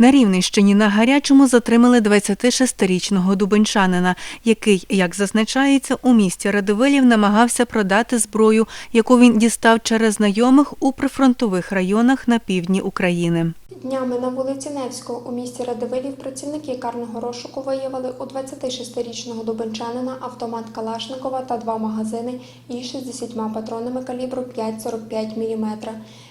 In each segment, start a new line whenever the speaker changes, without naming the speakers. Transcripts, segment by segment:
На Рівненщині на гарячому затримали 26-річного дубенчанина, який, як зазначається, у місті Радивилів намагався продати зброю, яку він дістав через знайомих у прифронтових районах на півдні України.
Днями на вулиці Невського у місті Радивилів працівники карного розшуку виявили у 26-річного дубенчанина автомат Калашникова та два магазини із 60 патронами калібру 5,45 мм.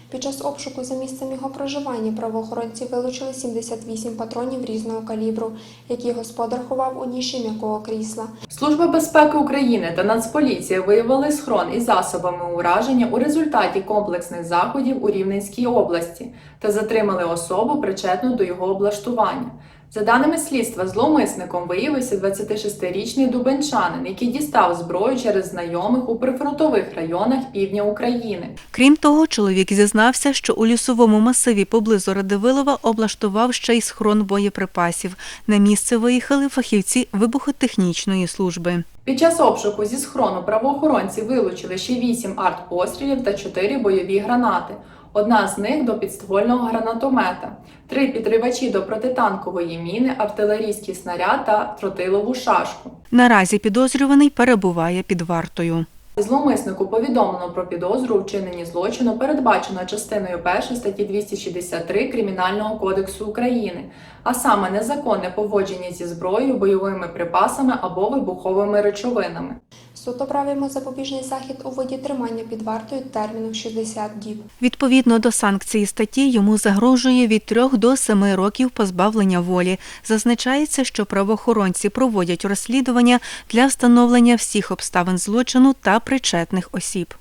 Під час обшуку за місцем його проживання правоохоронці вилучили 78 патронів різного калібру, які господар ховав у ніші м'якого крісла.
Служба безпеки України та Нацполіція виявили схрон із засобами ураження у результаті комплексних заходів у Рівненській області та затримали особу, причетну до його облаштування. За даними слідства, зловмисником виявився 26-річний дубенчанин, який дістав зброю через знайомих у прифронтових районах півдня України.
Крім того, чоловік зізнався, що у лісовому масиві поблизу Радивилова облаштував ще й схрон боєприпасів. На місце виїхали фахівці вибухотехнічної служби.
Під час обшуку зі схрону правоохоронці вилучили ще 8 артпострілів та 4 бойові гранати. Одна з них до підствольного гранатомета, три підривачі до протитанкової міни, артилерійський снаряд та тротилову шашку.
Наразі підозрюваний перебуває під вартою.
Зловмиснику повідомлено про підозру у вчиненні злочину, передбачено частиною 1 статті 263 Кримінального кодексу України, а саме незаконне поводження зі зброєю, бойовими припасами або вибуховими речовинами.
Суд правимо запобіжний захід у виді тримання під вартою терміном 60 діб.
Відповідно до санкції статті йому загрожує від 3 до 7 років позбавлення волі. Зазначається, що правоохоронці проводять розслідування для встановлення всіх обставин злочину та причетних осіб.